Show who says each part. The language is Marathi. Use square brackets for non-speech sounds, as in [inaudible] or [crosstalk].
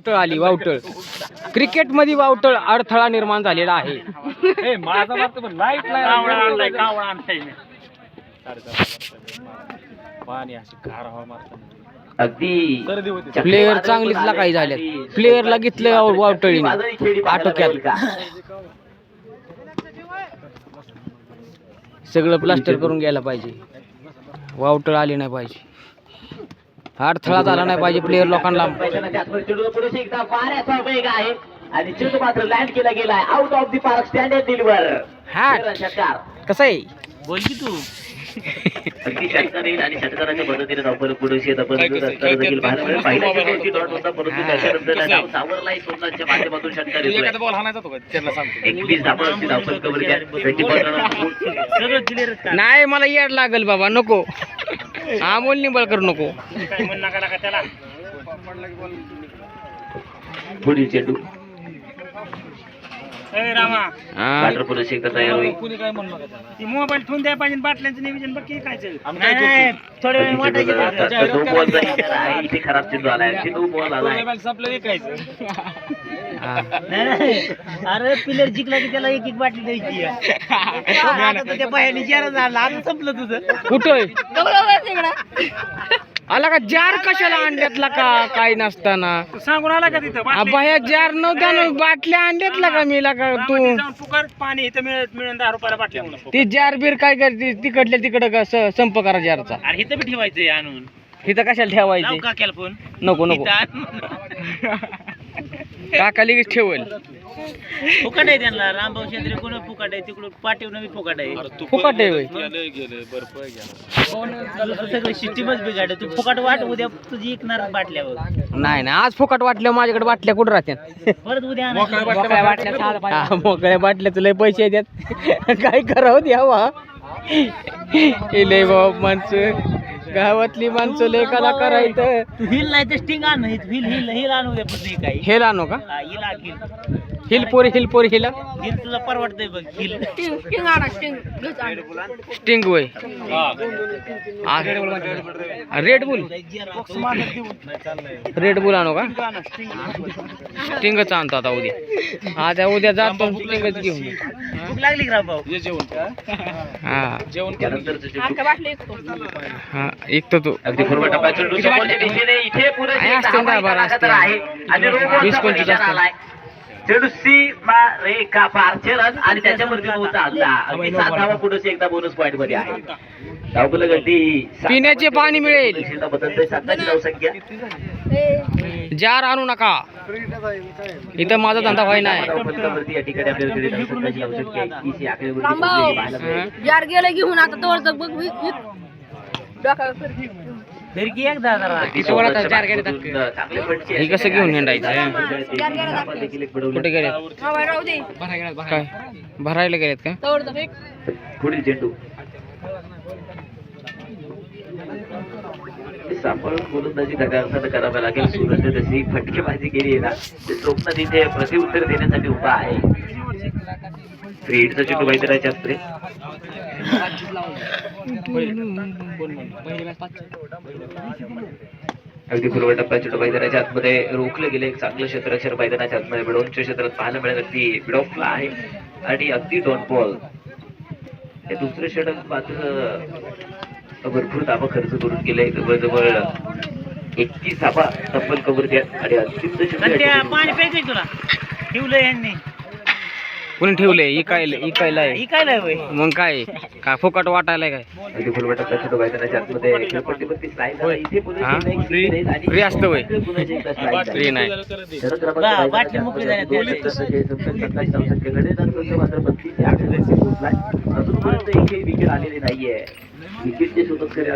Speaker 1: वावटळ आली वावटळ. क्रिकेटमध्ये वावटळ अडथळा निर्माण झालेला आहे.
Speaker 2: ए, माझा मारतो पण लाइट
Speaker 3: कावळा आणलाय कावळा आणलाय मी.
Speaker 2: पाणी अशी गार हवा मारतो.
Speaker 4: अगदी
Speaker 2: सर्दी होती.
Speaker 1: प्लेयर चांगलीच लागाई झाल्यात. प्लेयरला घेतलं वावटळीने. आटोक्यात. सगळं प्लास्टर करून घ्यायला पाहिजे. वावटळ आली नाही पाहिजे. अडथळा झाला नाही पाहिजे प्लेयर लोकांना.
Speaker 4: आणि चेंडू मात्र लँड केला गेलाय out of the park standard deliver
Speaker 1: hat कसं आहे?
Speaker 3: बोल की तू
Speaker 4: अगदी षटकार येईल आणि षटकाराच्या मदतीने पुढे येत आपण देखील परंतु त्याच्यानंतर सावरलाय सोमनाथच्या माध्यमातून षटकार एकवीस कव्हर
Speaker 1: नाही मला येड लागल बाबा नको. अमोल नको.
Speaker 3: काय म्हणू नका
Speaker 4: पुढील चेंडू.
Speaker 3: रामा.
Speaker 1: हा.
Speaker 4: पुरुष एकदा तयार होईल.
Speaker 3: मोबाईल ठेवून द्या पाहिजे बाटल्यांचं नियोजन बघ वेळ वाटायचे [laughs]
Speaker 4: खराब आलाय आलाय.
Speaker 2: संपलं विकायचं.
Speaker 3: अरे पिलर जिंकला की त्याला एक एक बाटली द्यायची [laughs] आता तर त्या बाहेर चार झालं आता संपलं तुझं.
Speaker 1: कुठं आला का जार कशाला आणल्यातला का? काय नसताना.
Speaker 3: सांगून आला का तिथं? बाटली-
Speaker 1: बाया जार नव्हत्या ना. बाटल्या आणल्यातला का मेला का तू?
Speaker 3: जाऊन फुकट पाणी इथं मिळत मिळून दहा रुपयाला बाटल्या म्हणून
Speaker 1: ती जार बीर काय करते तिकडल्या तिकडं का स- संप करा जारचा.
Speaker 3: अरे इथं बी ठेवायचंय आणून.
Speaker 1: इथं कशाला
Speaker 3: लाव
Speaker 1: ठेवायचे
Speaker 3: का केला फोन?
Speaker 1: नको नको.
Speaker 3: इथं आण.
Speaker 1: काका लगेच ठेवल.
Speaker 3: फुकट आहे त्यांना. रामभाऊ शेंद्रे कोण फुकट आहे तिकडून पाठीवर बी फुकट आहे.
Speaker 1: फुकट आहे होय.
Speaker 2: गेलं गेलं बर्फ गेला
Speaker 3: तू सगळं सिस्टीमच बिघाड तू फुकट वाट उद्या तुझी ऐकणार बाटल्यावर
Speaker 1: नाही नाही आज फुकट वाटलं माझ्याकडे बाटल्या कुठं राहत्या
Speaker 3: परत उद्या
Speaker 2: मोकळ्या
Speaker 3: आणायचं.
Speaker 1: मोकळ्या बाटल्या हा, मोकळ्या लय पैसे येतात काय करावं द्यावा हे लय बाबा माणसं. गावातली माणसं लय कला करायचं
Speaker 3: तू हिल नाही तर स्टिंग आण हिल हिल हिल आणू दे पण काही.
Speaker 1: हेल आणू का?
Speaker 3: हा, हिल आण. हिल
Speaker 1: पोरी हिल पोरी हिला.
Speaker 3: हिल तुला परवडतंय बघ हिल.
Speaker 1: स्टिंग वय रेड बुल रेड बुल आणू का? स्टिंगच आणतो आता उद्या. आता उद्या जातो स्टिंगच घेऊन
Speaker 3: लागली का भाऊ?
Speaker 2: ये जेवण
Speaker 1: हा.
Speaker 2: जेवण
Speaker 1: हा एक तर तू वीस पंचवीस असते.
Speaker 4: आलाय. चेंडू सी मा रे का पार चरण आणि त्याच्यावरती अगदी सात धावा पुढे एकदा बोनस पॉईंटमध्ये आहे. धावकुल गड्डी
Speaker 1: पिण्याचे पाणी मिळेल. जार आणू नका. इथं माझा धंदा व्हाय नाही.
Speaker 5: जार गेलं घेऊन आता बघ
Speaker 1: हे कसं घेऊन हिंडायचं. कुठे गेले
Speaker 5: हा
Speaker 1: काय? भरायला गेलेत का.
Speaker 4: पुढील चेंडू गोलंदाजी कराव्या लागेल. सूरजने फटकेबाजी केली आहे ना ते स्वप्न तिथे प्रतिउत्तर देण्यासाठी उभा आहे. फ्रीडचा चेंडू मैदानाच्या असते अगदी पूर्व टप्प्यात चेंडू मैदानाच्या आतमध्ये रोखलं गेले. एक चांगलं क्षेत्रक्षर मैदानाच्या आतमध्ये बिडोनच्या क्षेत्रात पाहायला मिळेल. अगदी बिडॉफला आहे आणि अगदी डॉन बॉल हे दुसरे षटक मात्र भरपूर धाबा खर्च करून गेले. जवळजवळ एकतीस धाबा तब्बल कवर द्या आणि
Speaker 3: त्या पाणी प्यायचंय तुला. ठेवलंय यांनी.
Speaker 1: कोणी ठेवले इकायला इकायला आहे
Speaker 3: इकायला होय?
Speaker 1: मग काय? काय फुकट वाटायला काय? हा? Free? असतं होय? फ्री नाही.
Speaker 3: बा- बाटली मोकळी झाली.
Speaker 4: विकेट आलेली नाहीये. विकेटचे शोधक खरे